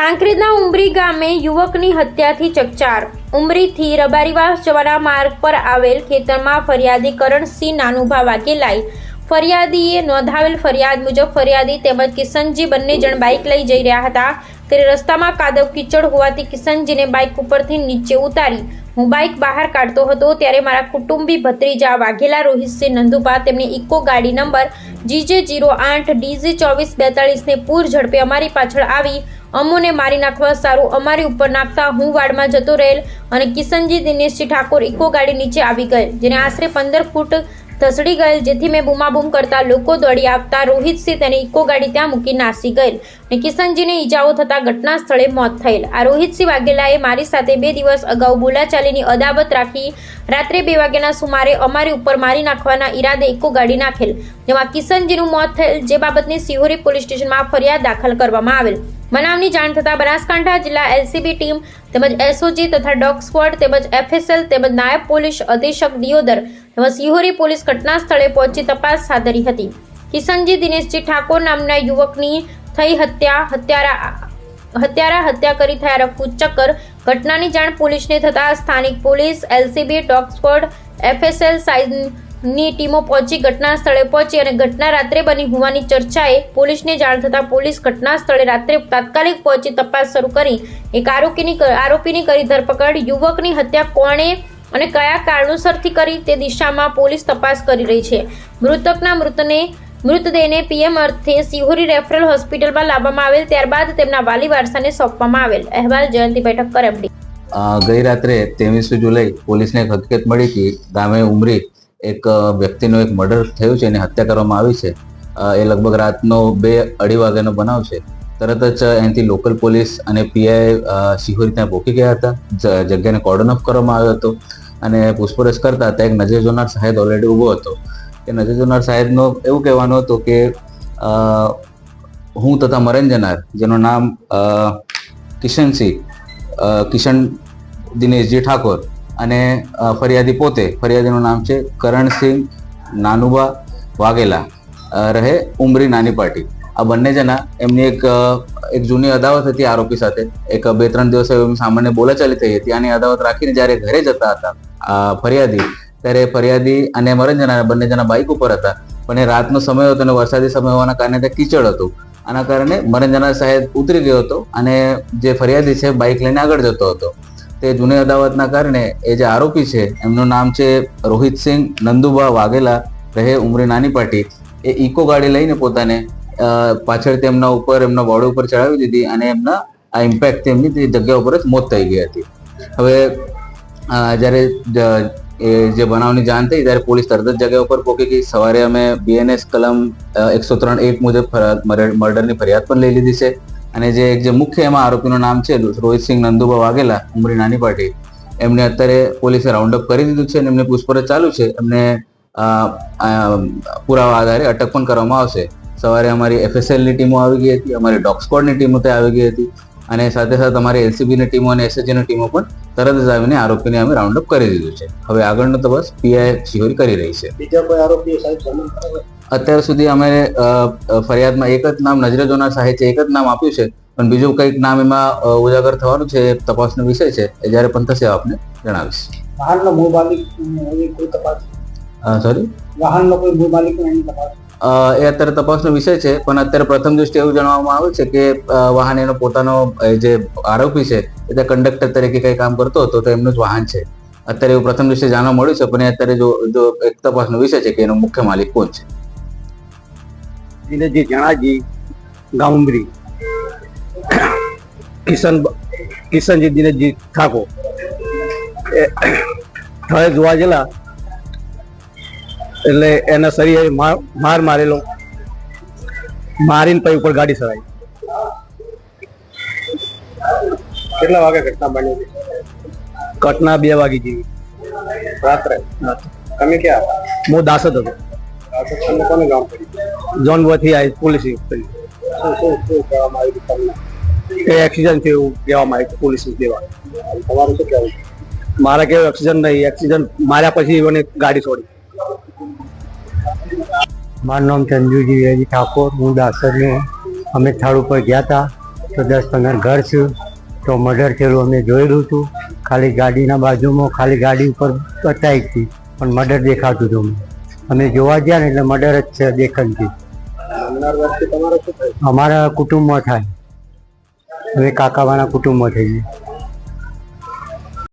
કાંકરેજના ઉમરી ગામે યુવકની હત્યાથી ચકચાર. ઉમરીથી રબારીવાસ જવાના માર્ગ પર આવેલ ખેતરમાં ફરિયાદી કરણસિંહ નાનુભા વાકેલાઈ ફરિયાદીએ નોંધાવેલ ફરિયાદ મુજબ ફરિયાદી તેમજ કિશનજી બંને જણ બાઇક લઈ જઈ રહ્યા હતા. ત્યારે રસ્તામાં કાદવ કીચડ હોવાથી કિશનજીને બાઇક ઉપરથી નીચે ઉતારી હું બાઇક બહાર કાઢતો હતો ત્યારે મારા કુટુંબી ભત્રીજા વાઘેલા, રોહિતસિંહ નંદુપા તેમની ઇકો ગાડી નંબર જીજે જીરો આઠ ડીઝી ચોવીસ બેતાળીસને પૂર ઝડપે અમારી પાછળ આવી અમોને મારી નાખવા સારું, અમારી ઉપર નાખતા હું વાડમાં જતો રહેલ અને કિશનજી, દિનેશજી ઠાકોર ઇકો ગાડી નીચે આવી ગયેલ, જેને આશરે પંદર ફૂટ ધસડી ગયેલ, જેથી મેં બૂમાબૂમ કરતા લોકો દોડી આવતા રોહિતસિંહ તેને ઇકો ગાડી ત્યાં મૂકી નાસી ગયેલ અને કિશનજીને ઈજાઓ થતાં ઘટના સ્થળે મોત થયેલ. આ રોહિતસિંહ વાઘેલાએ મારી સાથે બે દિવસ અગાઉ બોલાચાલીની અદાવત રાખી રાત્રે બે વાગ્યાના સુમારે અમારી ઉપર મારી નાખવાના ઈરાદે ઇકો ગાડી નાખેલ, જેમાં કિશનજીનું મોત થયેલ, જે બાબતની સિહોરી પોલીસ સ્ટેશનમાં ફરિયાદ દાખલ કરવામાં આવેલ. બનાવની જાણ થતાં બનાસકાંઠા જિલ્લા એલસીબી ટીમ તેમજ એસઓજી તથા ડોગ સ્ક્વોડ તેમજ એફએસએલ તેમજ નાયબ પોલીસ અધિક્ષક દિયોદર તેમજ સિહોરી પોલીસ ઘટના સ્થળે પહોંચી તપાસ હાથ ધરી હતી. કિશનજી દિનેશજી ઠાકોર નામના યુવકની થઈ હત્યા, હત્યારા હત્યારા હત્યા કરી થયા રફુ ચક્કર. ઘટનાની જાણ પોલીસને થતાં સ્થાનિક police, LCB, dog squad, FSL સાઇઝની ટીમો પહોંચી ઘટના સ્થળે પહોંચી અને ઘટના રાત્રે બની હોવાની ચર્ચાએ પોલીસને જાણ થતાં પોલીસ ઘટના સ્થળે રાત્રે તાત્કાલિક પહોંચી તપાસ શરૂ કરી. એક આરોપીની આરોપીની કરી ધરપકડ. યુવકની હત્યા કોણે અને કયા કારણોસરથી કરી તે દિશામાં પોલીસ તપાસ કરી રહી છે. મૃતકના મૃતને મૃતદેહને પીએમ અર્થે સિહોરી રેફરલ હોસ્પિટલમાં લાવવામાં આવેલ. ત્યારબાદ તેમના વાલી વારસાને સોંપવામાં આવેલ. અહેવાલ જયંતિ બેઠક કર એમડી ગઈ રાત્રે ત્રેવીસમી જુલાઈ પોલીસને એક હકીકત મળી હતી. ગામે ઉમરી એક વ્યક્તિનો એક મર્ડર થયું છે, એની હત્યા કરવામાં આવી છે. એ લગભગ રાતનો બે, અઢી વાગ્યાનો બનાવ છે. તરત જ અહીંથી લોકલ પોલીસ અને પીઆઈ સિહોરી ત્યાં પહોંચી ગયા હતા. જગ્યાને કોર્ડન ઓફ કરવામાં આવ્યો હતો અને પૂછપરછ કરતા ત્યાં એક નજર જોનાર સાહેબ ઓલરેડી ઊભો હતો. એ નજર જોનાર સાહેબનો એવું કહેવાનું હતું કે હું તથા મરણ જનાર જેનું નામ કિશનસિંહ કિશન દિનેશજી ઠાકોર અને ફરિયાદી પોતે, ફરિયાદીનું નામ છે કરણસિંહ નાનુબા વાઘેલા. રહે ઉમરી નાની પાર્ટી. આ બંને જણા એમની એક એક જૂની અદાવત હતી આરોપી સાથે. એક, બે, ત્રણ દિવસ સામાન્ય બોલાચાલી થઈ હતી. આની અદાવત રાખીને જ્યારે ઘરે જતા હતા ફરિયાદી, ત્યારે ફરિયાદી અને મરણ જણા બંને જણા બાઇક ઉપર હતા. પણ એ રાતનો સમય હતો અને વરસાદી સમય હોવાના કારણે ત્યાં કીચડ હતું. આના કારણે મરણ જનાર સાહેબ ઉતરી ગયો હતો અને જે ફરિયાદી છે બાઇક લઈને આગળ જતો હતો. તે જૂની અદાવતના કારણે એ જે આરોપી છે, એમનું નામ છે રોહિતસિંહ નંદુબા વાઘેલા, રહે ઉમરી નાની પાટી. એ ઇકો ગાડી લઈને પોતાને પાછળ તેમના ઉપર, એમના બોડી ઉપર ચડાવી દીધી અને એમના, આ ઇમ્પેક્ટ તેમની તે જગ્યા ઉપર જ મોત થઈ ગઈ હતી. હવે જ્યારે એ જે બનાવની જાણ થઈ ત્યારે પોલીસ તરત જ જગ્યા ઉપર પહોંચી ગઈ. સવારે અમે બીએનએસ કલમ એકસો ત્રણ એક મુજબ મર્ડરની ફરિયાદ પણ લઈ લીધી છે. અને જે એક જે મુખ્ય એમાં આરોપીનું નામ છે રોહિતસિંહ નંદુબા વાઘેલા, ઉમરી નાની પાટી, એમને અત્યારે પોલીસે રાઉન્ડ અપ કરી દીધું છે અને એમની પૂછપરછ ચાલુ છે. એમને પુરાવા આધારે અટક પણ કરવામાં આવશે. સવારે અમારી એફએસએલની ટીમો આવી ગઈ હતી, અમારી ડોગ સ્કોડની ટીમો ત્યાં આવી ગઈ હતી અને સાથે સાથે અમારી એલસીબીની ટીમો અને એસએચજીની ટીમો પણ તરત જ આવીને આરોપીને અમે રાઉન્ડ અપ કરી દીધું છે. હવે આગળનો તપાસ પીઆઈ શિહોરી કરી રહી છે. બીજા કોઈ આરોપી સાહેબ અત્યાર સુધી અમે ફરિયાદમાં એક જ નામ નજરે જોનાર સાહેબ છે એક જ નામ આપ્યું છે પણ બીજું કંઈક નામ એમાં ઉજાગર થવાનું છે એ તપાસનો વિષય છે એ જ્યારે પણ થશે આપને જણાવીશ. વાહનનો મૂળ માલિક કોઈ તપાસ? સોરી વાહનનો કોઈ મૂળ માલિક એની તપાસ? એ અત્યારે તપાસનો વિષય છે પણ અત્યારે પ્રથમ દૃષ્ટિએ એવું જણાવવામાં આવે છે કે વાહન એનો પોતાનો જે આરોપી છે એ તે કંડક્ટર તરીકે કંઈ કામ કરતો હતો તો એમનું જ વાહન છે. અત્યારે એવું પ્રથમ દિવસે જાણવા મળ્યું છે, પણ અત્યારે જો જો એક તપાસનો વિષય છે કે એનો મુખ્ય માલિક કોણ છે? દિનેશજી જણાજી, ગામુંબરી. કિશન, કિશનજી દિનેશજી ઠાકોર. એ સ્થળે જોવા ગયેલા, એટલે એના શરીરે માર માર મારેલો. મારીને પછી ઉપર ગાડી ચડાવી કેટલા વાગે ઘટના બની ઘટના બે વાગે જેવી. રાત્રે? તમે ક્યાં? હું દાસત હતો. તમે કોને ગામ કરી જોન વથી આવી પોલીસ કરી શું શું શું કહેવામાં આવ્યું તમને? એ એક્સિડન્ટ થયું કહેવામાં આવ્યું પોલીસ દેવા તમારું શું કહેવું? મારા કેવું એક્સિડન્ટ નહીં એક્સિડન્ટ માર્યા પછી મને ગાડી છોડી. મારું નામ ચંદુજી ઠાકોર હું દાસરને અમે થાળ ઉપર ગયા હતા. તો દસ પંદર ઘર છે. તો મર્ડર થયેલું અમે જોયેલું હતું. ખાલી ગાડીના બાજુમાં, ખાલી ગાડી ઉપર બતાવી હતી. પણ મર્ડર દેખાતું હતું અમે જોવા ગયા ને એટલે મર્ડર જ છે દેખાતી અમારા કુટુંબમાં થાય. અમે કાકાવાના કુટુંબમાં થઈએ.